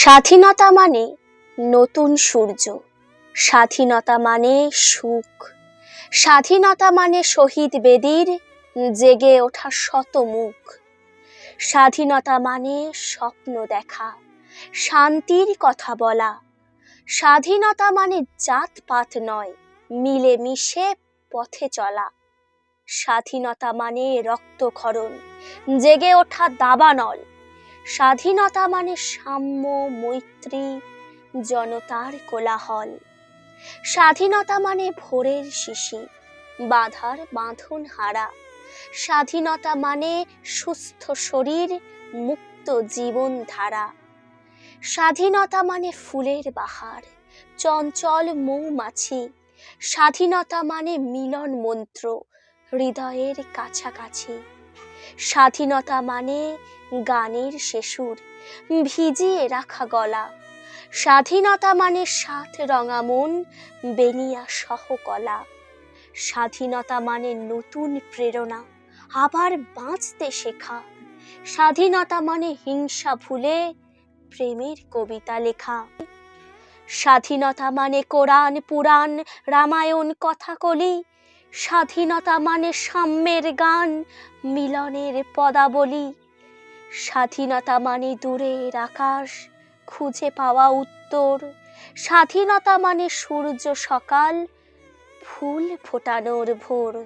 স্বাধীনতা মানে নতুন সূর্য। স্বাধীনতা মানে সুখ। স্বাধীনতা মানে শহীদ বেদির জেগে ওঠা শত মুখ। স্বাধীনতা মানে স্বপ্ন দেখা, শান্তির কথা বলা। স্বাধীনতা মানে জাতপাত নয়, মিলেমিশে পথে চলা। স্বাধীনতা মানে রক্তক্ষরণ, জেগে ওঠা দাবানল। স্বাধীনতা মানে সাম্য, মৈত্রী, জনতার কোলাহল। স্বাধীনতা মানে ভোরের শিশি, বাধার বাঁধন হারা। স্বাধীনতা মানে সুস্থ শরীর, মুক্ত জীবন ধারা। স্বাধীনতা মানে ফুলের বাহার, চঞ্চল মৌমাছি। স্বাধীনতা মানে মিলন মন্ত্র, হৃদয়ের কাছাকাছি। স্বাধীনতা মানে গানের শেষুর ভিজিয়ে রাখা গলা। স্বাধীনতা মানে সাত রঙা মন, বেনিয়া সহ কলা স্বাধীনতা মানে নতুন প্রেরণা, আবার বাঁচতে শেখা। স্বাধীনতা মানে হিংসা ভুলে প্রেমের কবিতা লেখা। স্বাধীনতা মানে কোরআন, পুরাণ, রামায়ণ, কথাকলি স্বাধীনতা মানে সাম্যের গান, মিলনের পদাবলী। স্বাধীনতা মানে দূরের আকাশ, খুঁজে পাওয়া উত্তর। স্বাধীনতা মানে সূর্য সকাল, ফুল ফোটানোর ভোর।